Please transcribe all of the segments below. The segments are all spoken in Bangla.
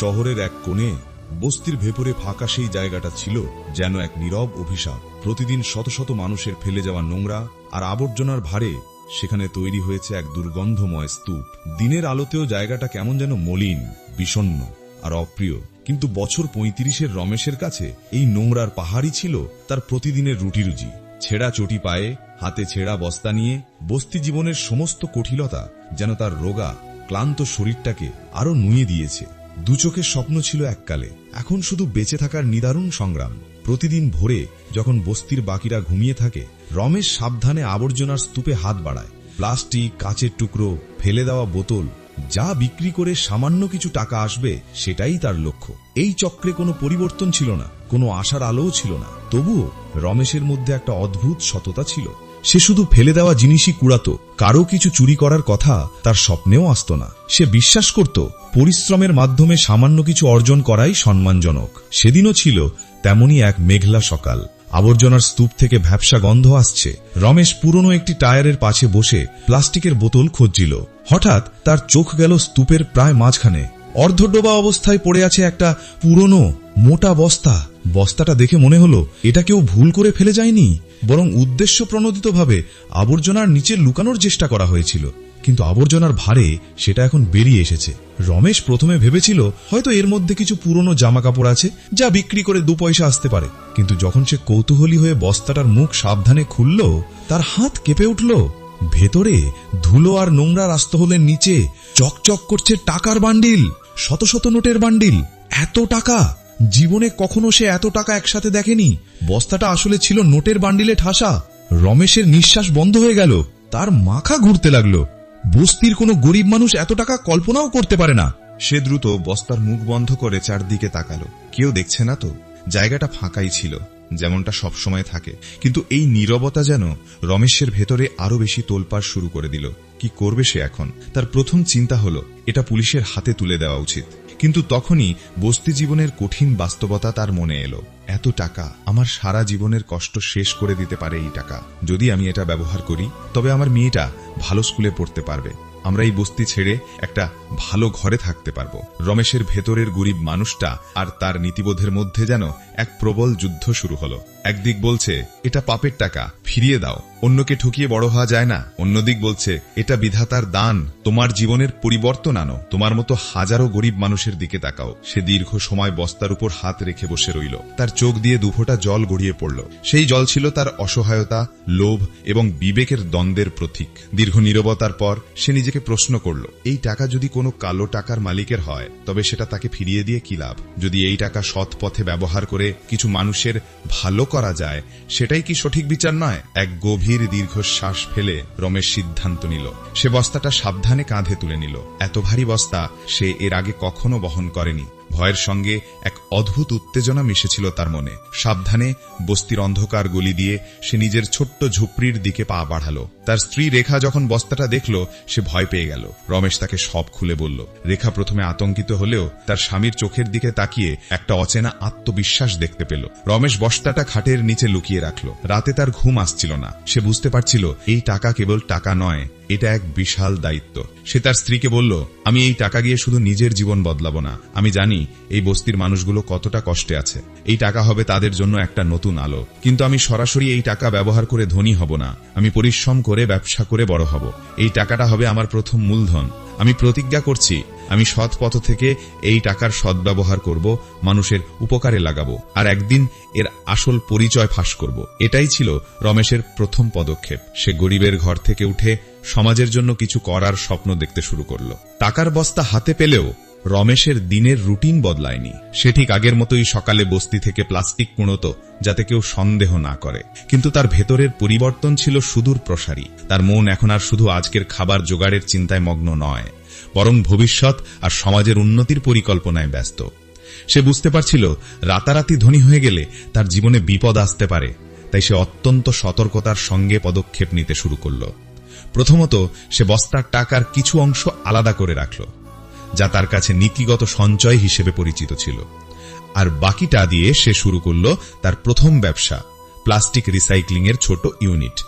শহরের এক কোণে বস্তির ভেপরে ফাঁকা সেই জায়গাটা ছিল যেন এক নীরব অভিশাপ। প্রতিদিন শত শত মানুষের ফেলে যাওয়া নোংরা আর আবর্জনার ভারে সেখানে তৈরি হয়েছে এক দুর্গন্ধময় স্তূপ। দিনের আলোতেও জায়গাটা কেমন যেন মলিন, বিষণ্ণ আর অপ্রিয়। কিন্তু বছর পঁয়ত্রিশের রমেশের কাছে এই নোংরার পাহাড়ই ছিল তার প্রতিদিনের রুটিরুজি। ছেঁড়া চটি পায়ে, হাতে ছেঁড়া বস্তা নিয়ে বস্তি জীবনের সমস্ত কঠিলতা যেন তার রোগা, ক্লান্ত শরীরটাকে আরও নুয়ে দিয়েছে। দু চোখের স্বপ্ন ছিল এককালে। এখন শুধু বেঁচে থাকার নিদারুণ সংগ্রাম। প্রতিদিন ভোরে যখন বস্তির বাকিরা ঘুমিয়ে থাকে, রমেশ সাবধানে আবর্জনার স্তূপে হাত বাড়ায়। প্লাস্টিক, কাচের টুকরো, ফেলে দেওয়া বোতল, যা বিক্রি করে সামান্য কিছু টাকা আসবে, সেটাই তার লক্ষ্য। এই চক্রে কোনো পরিবর্তন ছিল না, কোনো আশার আলোও ছিল না। তবুও রমেশের মধ্যে একটা অদ্ভুত সততা ছিল। সে শুধু ফেলে দেওয়া জিনিসই কুড়াতো। কারও কিছু চুরি করার কথা তার স্বপ্নেও আসত না। সে বিশ্বাস করত, পরিশ্রমের মাধ্যমে সামান্য কিছু অর্জন করাই সম্মানজনক। সেদিনও ছিল তেমনই এক মেঘলা সকাল। আবর্জনার স্তূপ থেকে ভ্যাবসা গন্ধ আসছে। রমেশ পুরনো একটি টায়ারের পাশে বসে প্লাস্টিকের বোতল খুঁজছিল। হঠাৎ তার চোখ গেল স্তূপের প্রায় মাঝখানে। অর্ধডোবা অবস্থায় পড়ে আছে একটা পুরনো, মোটা বস্তা। বস্তাটা দেখে মনে হলো, এটা কেউ ভুল করে ফেলে যায়নি, বরং উদ্দেশ্য প্রণোদিতভাবে আবর্জনার নিচে লুকানোর চেষ্টা করা হয়েছিল। কিন্তু আবর্জনার ভারে সেটা এখন বেরিয়ে এসেছে। রমেশ প্রথমে ভেবেছিল, হয়তো এর মধ্যে কিছু পুরনো জামা কাপড় আছে, যা বিক্রি করে দু পয়সা আসতে পারে। কিন্তু যখন সে কৌতূহলী হয়ে বস্তাটার মুখ সাবধানে খুলল, তার হাত কেঁপে উঠল। ভেতরে ধুলো আর নোংরা রাস্তহলের নিচে চকচক করছে টাকার বান্ডিল, শত শত নোটের বান্ডিল। এত টাকা! জীবনে কখনো সে এত টাকা একসাথে দেখেনি? বস্তাটা আসলে ছিল নোটের বান্ডিলে ঠাসা। রমেশের নিঃশ্বাস বন্ধ হয়ে গেল। তার মাখা ঘুরতে লাগল। বস্তির কোনো গরিব মানুষ এত টাকা কল্পনাও করতে পারে না। সে দ্রুত বস্তার মুখ বন্ধ করে চারদিকে তাকালো। কেউ দেখছে না তো? জায়গাটা ফাঁকাই ছিল। যেমনটা সবসময় থাকে। কিন্তু এই নীরবতা যেন রমেশের ভেতরে আরও বেশি তোলপাড় শুরু করে দিল। কি করবে সে এখন? তার প্রথম চিন্তা হলো, এটা পুলিশের হাতে তুলে দেওয়া উচিত। কিন্তু তখনই বস্তি জীবনের কঠিন বাস্তবতা তার মনে এলো। এত টাকা, আমার সারা জীবনের কষ্ট শেষ করে দিতে পারে এই টাকা। যদি আমি এটা ব্যবহার করি, তবে আমার মেয়েটা ভালো স্কুলে পড়তে পারবে। আমরা এই বস্তি ছেড়ে একটা ভালো ঘরে থাকতে পারব। রমেশের ভেতরের গরিব মানুষটা আর তার নীতিবোধের মধ্যে যেন এক প্রবল যুদ্ধ শুরু হলো। একদিক বলছে, এটা পাপের টাকা, ফিরিয়ে দাও। অন্যকে ঠকিয়ে বড় হওয়া যায় না। অন্যদিক বলছে, এটা বিধাতার দান। তোমার জীবনের পরিবর্তন আনো। তোমার মতো হাজারো গরিব মানুষের দিকে তাকাও। সে দীর্ঘ সময় বস্তার উপর হাত রেখে বসে রইল। তার চোখ দিয়ে দুফোটা জল গড়িয়ে পড়ল। সেই জল ছিল তার অসহায়তা, লোভ এবং বিবেকের দ্বন্দ্বের প্রতীক। দীর্ঘ নীরবতার পর সে নিজেকে প্রশ্ন করল, এই টাকা যদি কোনো কালো টাকার মালিকের হয়, তবে সেটা তাকে ফিরিয়ে দিয়ে কি লাভ? যদি এই টাকা সৎ পথে ব্যবহার করে কিছু মানুষের ভালো করা যায়, সেটাই কি সঠিক বিচার নয়? এক গভীর দীর্ঘশ্বাস ফেলে রমেশ সিদ্ধান্ত নিল। সে বস্তাটা সাবধানে কাঁধে তুলে নিল। এত ভারী বস্তা সে এর আগে কখনো বহন করেনি। ভয়ের সঙ্গে এক অদ্ভুত উত্তেজনা মিশেছিল তার মনে। সাবধানে বস্তির অন্ধকার গলি দিয়ে সে নিজের ছোট্ট ঝুপড়ির দিকে পা বাড়ালো। তার স্ত্রী রেখা যখন বস্তাটা দেখল, সে ভয় পেয়ে গেল। রমেশ তাকে সব খুলে বলল। রেখা প্রথমে আতঙ্কিত হলেও তার স্বামীর চোখের দিকে তাকিয়ে একটা অচেনা আত্মবিশ্বাস দেখতে পেল। রমেশ বস্তাটা খাটের নিচে লুকিয়ে রাখল। রাতে তার ঘুম আসছিল না। সে বুঝতে পারছিল, এই টাকা কেবল টাকা নয় এটা এক বিশাল দায়িত্ব। সে তার স্ত্রীকে বলল, আমি এই টাকা গিয়ে শুধু নিজের জীবন বদলাবো না। আমি জানি এই বস্তির মানুষগুলো কতটা কষ্টে আছে। এই টাকা হবে তাদের জন্য একটা নতুন আলো। কিন্তু আমি সরাসরি এই টাকা ব্যবহার করে ধনী হব না। আমি পরিশ্রম করে, ব্যবসা করে বড় হব। এই টাকাটা হবে আমার প্রথম মূলধন। আমি প্রতিজ্ঞা করছি, আমি সৎ পথ থেকে এই টাকার সদ্ব্যবহার করব, মানুষের উপকারে লাগাবো, আর একদিন এর আসল পরিচয় ফাঁস করব। এটাই ছিল রমেশের প্রথম পদক্ষেপ। সে গরিবের ঘর থেকে উঠে সমাজের জন্য কিছু করার স্বপ্ন দেখতে শুরু করল। টাকার বস্তা হাতে পেলেও রমেশের দিনের রুটিন বদলায়নি। সে ঠিক আগের মতোই সকালে বস্তি থেকে প্লাস্টিক কুড়ত যাতে কেউ সন্দেহ না করে। কিন্তু তার ভেতরের পরিবর্তন ছিল সুদূর প্রসারী। তার মন এখন আর শুধু আজকের খাবার জোগাড়ের চিন্তায় মগ্ন নয়। বরং ভবিষ্যৎ আর সমাজের উন্নতির পরিকল্পনায় ব্যস্ত। সে বুঝতে পারছিল, রাতারাতি ধনী হয়ে গেলে তার জীবনে বিপদ আসতে পারে। তাই সে অত্যন্ত সতর্কতার সঙ্গে পদক্ষেপ নিতে শুরু করল। প্রথমত, সে বস্তার টাকার কিছু অংশ আলাদা করে রাখল, যা তার কাছে নীতিগত সঞ্চয় হিসেবে পরিচিত ছিল। আর বাকিটা দিয়ে সে শুরু করল তার প্রথম ব্যবসা, প্লাস্টিক রিসাইক্লিং এর ছোট ইউনিট।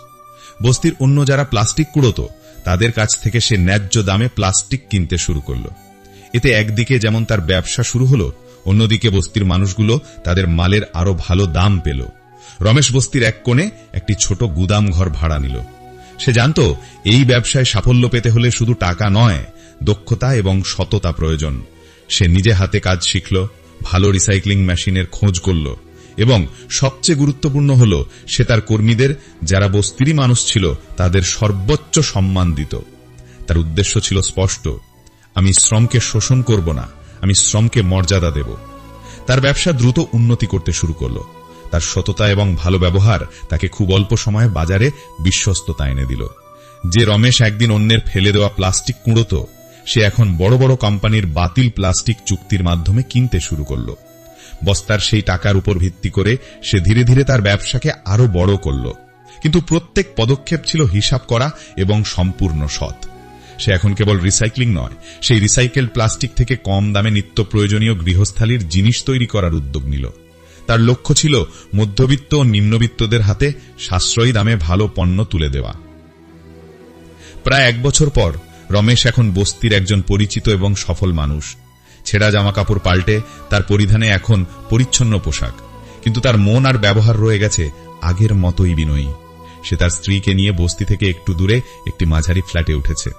বস্তির অন্য যারা প্লাস্টিক কুড়োতো, তাদের কাছ থেকে সে ন্যায্য দামে প্লাস্টিক কিনতে শুরু করল। এতে একদিকে যেমন তার ব্যবসা শুরু হলো, অন্যদিকে বস্তির মানুষগুলো তাদের মালের আরও ভালো দাম পেল। রমেশ বস্তির এক কোণে একটি ছোট গুদাম ঘর ভাড়া নিল। সে জানত, এই ব্যবসায় সাফল্য পেতে হলে শুধু টাকা নয়, দক্ষতা এবং সততা প্রয়োজন। সে নিজে হাতে কাজ শিখল, ভালো রিসাইক্লিং মেশিনের খোঁজ করল এবং সবচেয়ে গুরুত্বপূর্ণ হল, সে তার কর্মীদের, যারা বস্তিরই মানুষ ছিল, তাদের সর্বোচ্চ সম্মান দিত। তার উদ্দেশ্য ছিল স্পষ্ট, আমি শ্রমকে শোষণ করব না, আমি শ্রমকে মর্যাদা দেব। তার ব্যবসা দ্রুত উন্নতি করতে শুরু করল। তার সততা এবং ভালো ব্যবহার তাকে খুব অল্প সময়ে বাজারে বিশ্বস্ততা এনে দিল। যে রমেশ একদিন অন্যের ফেলে দেওয়া প্লাস্টিক কুড়োত, সে এখন বড় বড় কোম্পানির বাতিল প্লাস্টিক চুক্তির মাধ্যমে কিনতে শুরু করল। বস্তার সেই টাকার উপর ভিত্তি করে সে ধীরে ধীরে তার ব্যবসাকে আরও বড় করল। কিন্তু প্রত্যেক পদক্ষেপ ছিল হিসাব করা এবং সম্পূর্ণ সৎ। সে এখন কেবল রিসাইক্লিং নয়, সেই রিসাইকেল প্লাস্টিক থেকে কম দামে নিত্য প্রয়োজনীয় গৃহস্থালির জিনিস তৈরি করার উদ্যোগ নিল। তার লক্ষ্য ছিল মধ্যবিত্ত ও নিম্নবিত্তদের হাতে সাশ্রয়ী দামে ভালো পণ্য তুলে দেওয়া। প্রায় এক বছর পর রমেশ এখন বস্তির একজন পরিচিত এবং সফল মানুষ। ছেঁড়া জামাকাপড় পাল্টে তার পরিধানে এখন পরিচ্ছন্ন পোশাক। কিন্তু তার মন আর ব্যবহার রয়ে গেছে আগের মতোই বিনয়ী। সে তার স্ত্রীকে নিয়ে বস্তি থেকে একটু দূরে একটি মাঝারি ফ্ল্যাটে উঠেছে।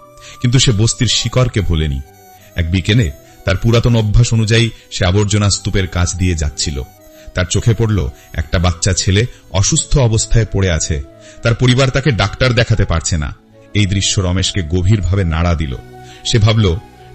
কিন্তু সে বস্তির শিকড়কে ভোলেনি। এক বিকেলে তার পুরাতন অভ্যাস অনুযায়ী সে আবর্জনা স্তূপের কাছ দিয়ে যাচ্ছিল। তার চোখে পড়ল একটা বাচ্চা ছেলে অসুস্থ অবস্থায় পড়ে আছে। তার পরিবার তাকে ডাক্তার দেখাতে পারছে না। এই দৃশ্য রমেশকে গভীরভাবে নাড়া দিল। সে ভাবল,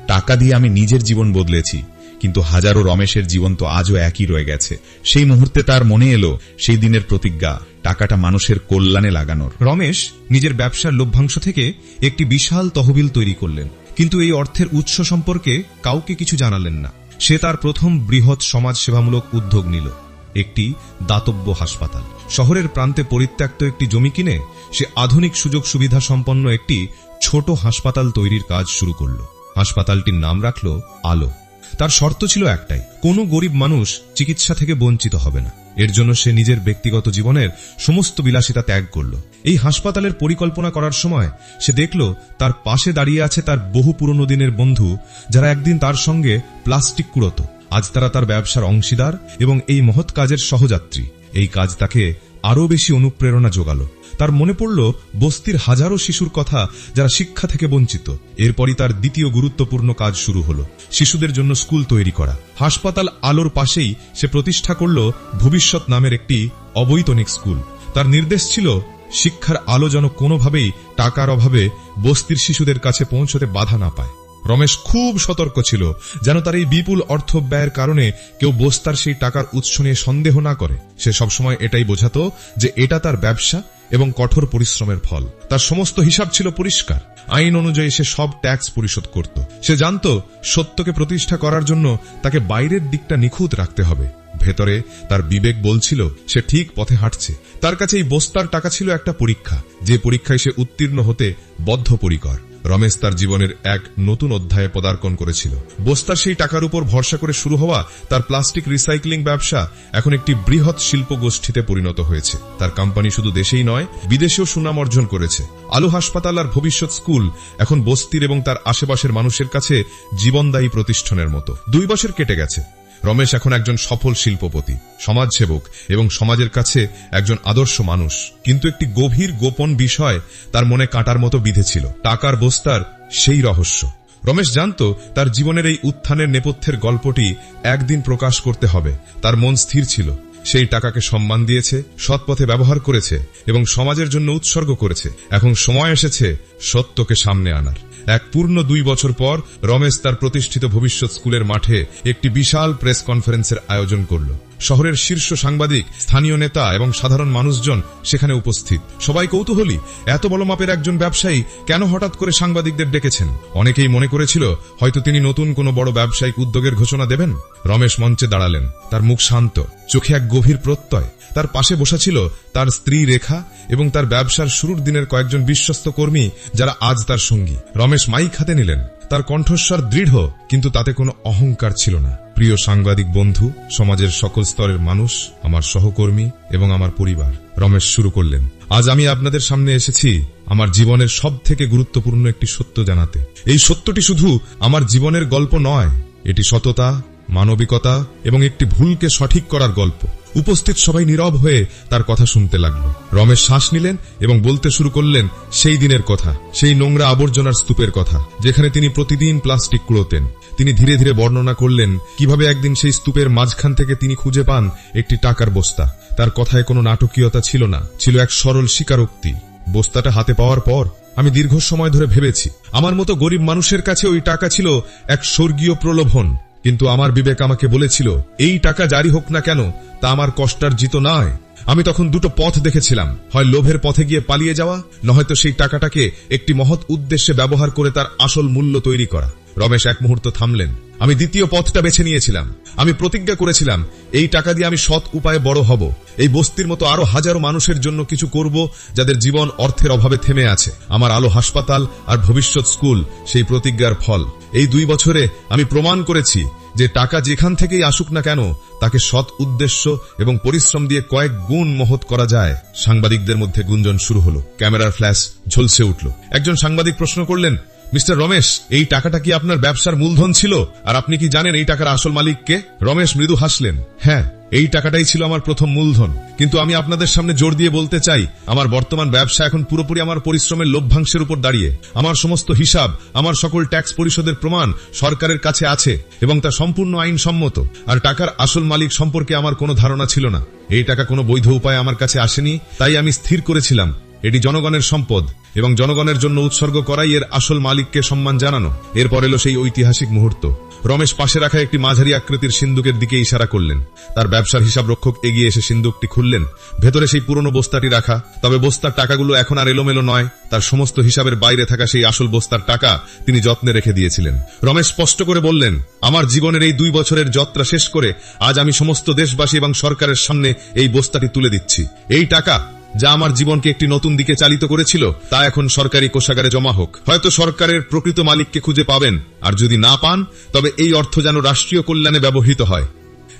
টাকা দিয়ে আমি নিজের জীবন বদলেছি, কিন্তু হাজারো রমেশের জীবন তো আজও একই রয়ে গেছে। সেই মুহূর্তে তার মনে এলো, সেই দিনের প্রতিজ্ঞা, টাকাটা মানুষের কল্যাণে লাগানোর। রমেশ নিজের ব্যবসার লভ্যাংশ থেকে একটি বিশাল তহবিল তৈরি করলেন, কিন্তু এই অর্থের উৎস সম্পর্কে কাউকে কিছু জানালেন না। সে তার প্রথম বৃহৎ সমাজ সেবামূলক উদ্যোগ নিল। একটি দাতব্য হাসপাতাল। শহরের প্রান্তে পরিত্যক্ত একটি জমি কিনে সে আধুনিক সুযোগ সুবিধা সম্পন্ন একটি ছোট হাসপাতাল তৈরির কাজ শুরু করল। হাসপাতালটির নাম রাখল আলো। তার শর্ত ছিল একটাই, কোনো গরিব মানুষ চিকিৎসা থেকে বঞ্চিত হবে না। এর জন্য সে নিজের ব্যক্তিগত জীবনের সমস্ত বিলাসিতা ত্যাগ করল। এই হাসপাতালের পরিকল্পনা করার সময় সে দেখল তার পাশে দাঁড়িয়ে আছে তার বহু পুরনো দিনের বন্ধু, যারা একদিন তার সঙ্গে প্লাস্টিক কুড়ত। আজ তারা তার ব্যবসার অংশীদার এবং এই মহৎ কাজের সহযাত্রী। এই কাজ তাকে আরও বেশি অনুপ্রেরণা যোগাল। তার মনে পড়ল, বস্তির হাজারো শিশুর কথা যারা শিক্ষা থেকে বঞ্চিত, এরপরই তার দ্বিতীয় গুরুত্বপূর্ণ কাজ শুরু হল, শিশুদের জন্য স্কুল তৈরি করা। হাসপাতাল আলোর পাশেই সে প্রতিষ্ঠা করল ভবিষ্যৎ নামের একটি অবৈতনিক স্কুল। তার নির্দেশ ছিল, শিক্ষার আলো যেন কোনোভাবেই টাকার অভাবে বস্তির শিশুদের কাছে পৌঁছতে বাধা না পায়। রমেশ খুব সতর্ক ছিল, যেন তার এই বিপুল অর্থ ব্যয়ের কারণে কেউ বস্তার সেই টাকার উৎস নিয়ে সন্দেহ না করে। সে সবসময় এটাই বোঝাতো যে এটা তার ব্যবসা এবং কঠোর পরিশ্রমের ফল। তার সমস্ত হিসাব ছিল পরিষ্কার। আইন অনুযায়ী সে সব ট্যাক্স পরিশোধ করত। সে জানত সত্যকে প্রতিষ্ঠা করার জন্য তাকে বাইরের দিকটা নিখুঁত রাখতে হবে। ভেতরে তার বিবেক বলছিল, সে ঠিক পথে হাঁটছে। তার কাছে এই বস্তার টাকা ছিল একটা পরীক্ষা। যে পরীক্ষায় সে উত্তীর্ণ হতে বদ্ধপরিকর। রমেশ তার জীবনের এক নতুন অধ্যায়ে পদার্পণ করেছিল। বস্তার সেই টাকার উপর ভরসা করে শুরু হওয়া তার প্লাস্টিক রিসাইক্লিং ব্যবসা এখন একটি বৃহৎ শিল্প গোষ্ঠীতে পরিণত হয়েছে। তার কোম্পানি শুধু দেশেই নয়, বিদেশেও সুনাম অর্জন করেছে। আলু হাসপাতাল আর ভবিষ্যৎ স্কুল এখন বস্তির এবং তার আশেপাশের মানুষের কাছে জীবনদায়ী প্রতিষ্ঠানের মতো। দুই বছর কেটে গেছে। রমেশ এখন একজন সফল শিল্পপতি, সমাজসেবক এবং সমাজের কাছে একজন আদর্শ মানুষ। কিন্তু একটি গভীর গোপন বিষয় তার মনে কাটার মতো বিধেছিল। টাকার বস্তার সেই রহস্য। রমেশ জানত তার জীবনের এই উত্থানের নেপথ্যের গল্পটি একদিন প্রকাশ করতে হবে। তার মন স্থির ছিল। সেই টাকাকে সম্মান দিয়েছে, সৎপথে ব্যবহার করেছে এবং সমাজের জন্য উৎসর্গ করেছে। এখন সময় এসেছে সত্যকে সামনে আনার। এক পূর্ণ দুই বছর পর রমেশ তার প্রতিষ্ঠিত ভবিষ্যৎ স্কুলের মাঠে একটি বিশাল প্রেস কনফারেন্সের আয়োজন করল। শহরের শীর্ষ সাংবাদিক, স্থানীয় নেতা এবং সাধারণ মানুষজন সেখানে উপস্থিত। সবাই কৌতূহলী, এত বড় মাপের একজন ব্যবসায়ী কেন হঠাৎ করে সাংবাদিকদের ডেকেছেন? অনেকেই মনে করেছিল, হয়তো তিনি নতুন কোনো বড় ব্যবসায়িক উদ্যোগের ঘোষণা দেবেন। রমেশ মঞ্চে দাঁড়ালেন। তার মুখ শান্ত, চোখে এক গভীর প্রত্যয়। তার পাশে বসা ছিল তার স্ত্রী রেখা এবং তার ব্যবসার শুরুর দিনের কয়েকজন বিশ্বস্ত কর্মী যারা আজ তার সঙ্গী। রমেশ মাইক হাতে নিলেন। তার কণ্ঠস্বর দৃঢ়, কিন্তু তাতে কোনো অহংকার ছিল না। প্রিয় সাংবাদিক বন্ধু, সমাজের সকল স্তরের মানুষ, আমার সহকর্মী এবং আমার পরিবার, রমেশ শুরু করলেন। আজ আমি আপনাদের সামনে এসেছি আমার জীবনের সব থেকে গুরুত্বপূর্ণ একটি সত্য জানাতে। এই সত্যটি শুধু আমার জীবনের গল্প নয়, এটি সততা মানবিকতা এবং একটি ভুলকে সঠিক করার গল্প। উপস্থিত সবাই নীরব হয়ে তার কথা শুনতে লাগল। রমেশ শ্বাস নিলেন এবং বলতে শুরু করলেন, সেই দিনের কথা, সেই নোংরা আবর্জনার স্তূপের কথা, যেখানে তিনি প্রতিদিন প্লাস্টিক কুড়োতেন। তিনি ধীরে ধীরে বর্ণনা করলেন, কীভাবে একদিন সেই স্তূপের মাঝখান থেকে তিনি খুঁজে পান একটি টাকার বস্তা। তার কথায় কোনো নাটকীয়তা ছিল না, ছিল এক সরল স্বীকারোক্তি। বস্তাটা হাতে পাওয়ার পর আমি দীর্ঘ সময় ধরে ভেবেছি, আমার মতো গরিব মানুষের কাছে ওই টাকা ছিল এক স্বর্গীয় প্রলোভন। কিন্তু আমার বিবেক আমাকে বলেছিল, এই টাকা জারি হোক না কেন, তা আমার কষ্টার্জিত নয়। আমি তখন দুটো পথ দেখেছিলাম, হয় লোভের পথে গিয়ে পালিয়ে যাওয়া, নয়তো সেই টাকাটাকে একটি মহৎ উদ্দেশ্যে ব্যবহার করে তার আসল মূল্য তৈরি করা। রমেশ এক মুহূর্ত থামলেন। আমি দ্বিতীয় পথটা বেছে নিয়েছিলাম। আমি প্রতিজ্ঞা করেছিলাম, এই টাকা দিয়ে আমি সৎ উপায়ে বড় হব। এই বস্তির মতো আরও হাজারো মানুষের জন্য কিছু করব, যাদের জীবন অর্থের অভাবে থেমে আছে। আমার আলো হাসপাতাল আর ভবিষ্যৎ স্কুল সেই প্রতিজ্ঞার ফল। এই দুই বছরে আমি প্রমাণ করেছি যে টাকা যেখান থেকেই আসুক না কেন, তাকে সৎ উদ্দেশ্য এবং পরিশ্রম দিয়ে কয়েক গুণ মহৎ করা যায়। সাংবাদিকদের মধ্যে গুঞ্জন শুরু হলো। ক্যামেরার ফ্ল্যাশ ঝলসে উঠল। একজন সাংবাদিক প্রশ্ন করলেন, মিস্টার রমেশ, এই টাকাটা কি আপনার ব্যবসার মূলধন ছিল? আর আপনি কি জানেন এই টাকার আসল মালিককে রমেশ মৃদু হাসলেন হ্যাঁ এই টাকাটাই ছিল আমার প্রথম মূলধন। কিন্তু আমি আপনাদের সামনে জোর দিয়ে বলতে চাই, আমার বর্তমান ব্যবসা এখন পুরোপুরি আমার পরিশ্রমের লভ্যাংশের উপর দাঁড়িয়ে। আমার সমস্ত হিসাব, আমার সকল ট্যাক্স পরিশোধের প্রমাণ সরকারের কাছে আছে এবং তা সম্পূর্ণ আইনসম্মত। আর টাকার আসল মালিক সম্পর্কে আমার কোনো ধারণা ছিল না। এই টাকা কোনো বৈধ উপায়ে আমার কাছে আসেনি, তাই আমি স্থির করেছিলাম। এটি জনগণের সম্পদ এবং জনগণের জন্য উৎসর্গ করাই এর আসল মালিককে সম্মান জানানো। এরপর এলো সেই ঐতিহাসিক মুহূর্ত। রমেশ পাশে রাখা একটি মাঝারি আকৃতির সিন্দুকের দিকে ইশারা করলেন। তার ব্যবসার হিসাব রক্ষক এগিয়ে এসে সিন্দুকটি খুললেন। ভেতরে সেই পুরনো বস্তাটি রাখা, তবে বস্তার টাকাগুলো এখন আর এলোমেলো নয়। তার সমস্ত হিসাবের বাইরে থাকা সেই আসল বস্তার টাকা তিনি যত্নে রেখে দিয়েছিলেন। রমেশ স্পষ্ট করে বললেন, আমার জীবনের এই দুই বছরের যাত্রা শেষ করে আজ আমি সমস্ত দেশবাসী এবং সরকারের সামনে এই বস্তাটি তুলে দিচ্ছি। এই টাকা যা আমার জীবনকে একটি নতুন দিকে চালিত করেছিল, তা এখন সরকারি কোষাগারে জমা হোক। হয়তো সরকারের প্রকৃত মালিককে খুঁজে পাবেন, আর যদি না পান, তবে এই অর্থ যেন রাষ্ট্রীয় কল্যাণে ব্যবহৃত হয়।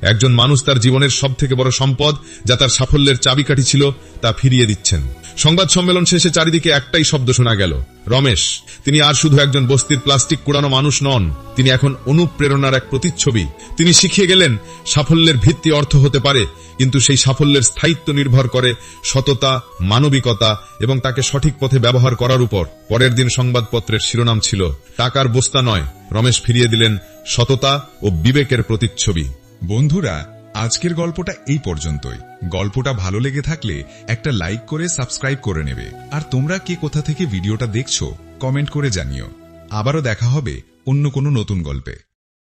একজন মানুষ তার জীবনের সবথেকে বড় সম্পদ, যা তার সাফল্যের চাবিকাঠি ছিল, তা ফিরিয়ে দিচ্ছেন। সংবাদ সম্মেলন শেষে চারিদিকে একটাই শব্দ শোনা গেল। রমেশ, তিনি আর শুধু একজন বস্তির প্লাস্টিক কুড়ানো মানুষ নন, তিনি এখন অনুপ্রেরণার এক প্রতিচ্ছবি। তিনি শিখিয়ে গেলেন, সাফল্যের ভিত্তি অর্থ হতে পারে, কিন্তু সেই সাফল্যের স্থায়িত্ব নির্ভর করে সততা, মানবিকতা এবং তাকে সঠিক পথে ব্যবহার করার উপর। পরের দিন সংবাদপত্রের শিরোনাম ছিল, টাকার বস্তা নয়। রমেশ ফিরিয়ে দিলেন সততা ও বিবেকের প্রতিচ্ছবি। বন্ধুরা আজকের গল্পটা এই পর্যন্তই। গল্পটা ভালো লেগে থাকলে একটা লাইক করে সাবস্ক্রাইব করে নেবে। আর তোমরা কে কোথা থেকে ভিডিওটা দেখছ, কমেন্ট করে জানিও। আবারও দেখা হবে অন্য কোনো নতুন গল্পে।